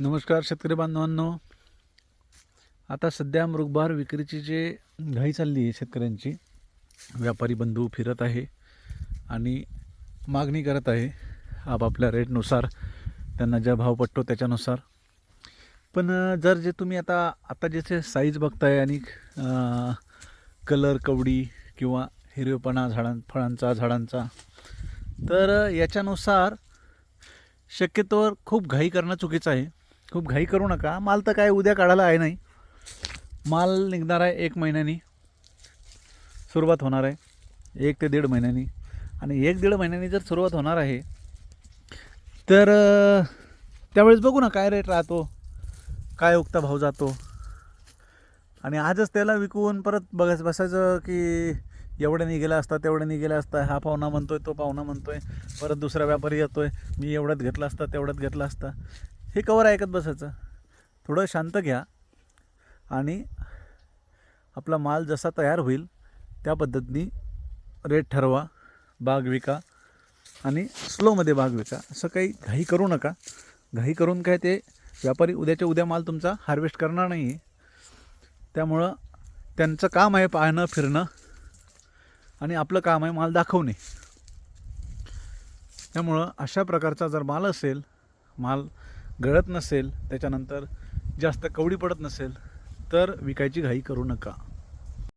नमस्कार शेतकरी बांधवांनो. आता सध्या मृगभार विक्रीची जे घाई चालली आहे शेतकऱ्यांची व्यापारी बंधू फिरत आहे आणि मागणी करत आहे आपापल्या रेटनुसार त्यांना ज्या भाव पटतो त्याच्यानुसार. पण जर जे तुम्ही आता आता ज्याचे साईज बघताय आणि कलर कवडी किंवा हिरवेपणा झाडां फळांचा झाडांचा तर याच्यानुसार शक्यतोवर खूप घाई करणं चुकीचं आहे. खूप घाई करू नका. माल तर काय उद्या काढायला आहे नाही. माल निघणार आहे एक महिन्यानी. सुरुवात होणार आहे. एक ते दीड महिन्यानी. आणि एक दीड महिन्यानी जर सुरुवात होणार आहे तर त्यावेळेस बघू ना काय रेट राहतो काय उक्ता भाव जातो. आणि आजच त्याला विकून परत बघायचं बसायचं की एवढे निघेला असता तेवढे गेला असता हा पाहुणा म्हणतोय तो पाहुणा म्हणतोय परत दुसरा व्यापारी येतोय मी एवढ्यात घेतला असता तेवढ्यात घेतला असता. हे कवर ऐकत बसायचं. थोडं शांत घ्या. आणि आपला माल जसा तयार होईल त्या पद्धतीने रेट ठरवा. बाग विका. आणि स्लोमध्ये बाग विका. असं काही घाई करू नका. घाई करून काय ते व्यापारी उद्याच्या उद्या माल तुमचा हार्वेस्ट करणार नाही आहे त्यामुळं त्यांचं काम आहे पाहणं फिरणं. आणि आपलं काम आहे माल दाखवणे. त्यामुळं अशा प्रकारचा जर माल असेल माल गळत नसेल त्याच्यानंतर जास्त कवडी पडत नसेल तर विकायची घाई करू नका.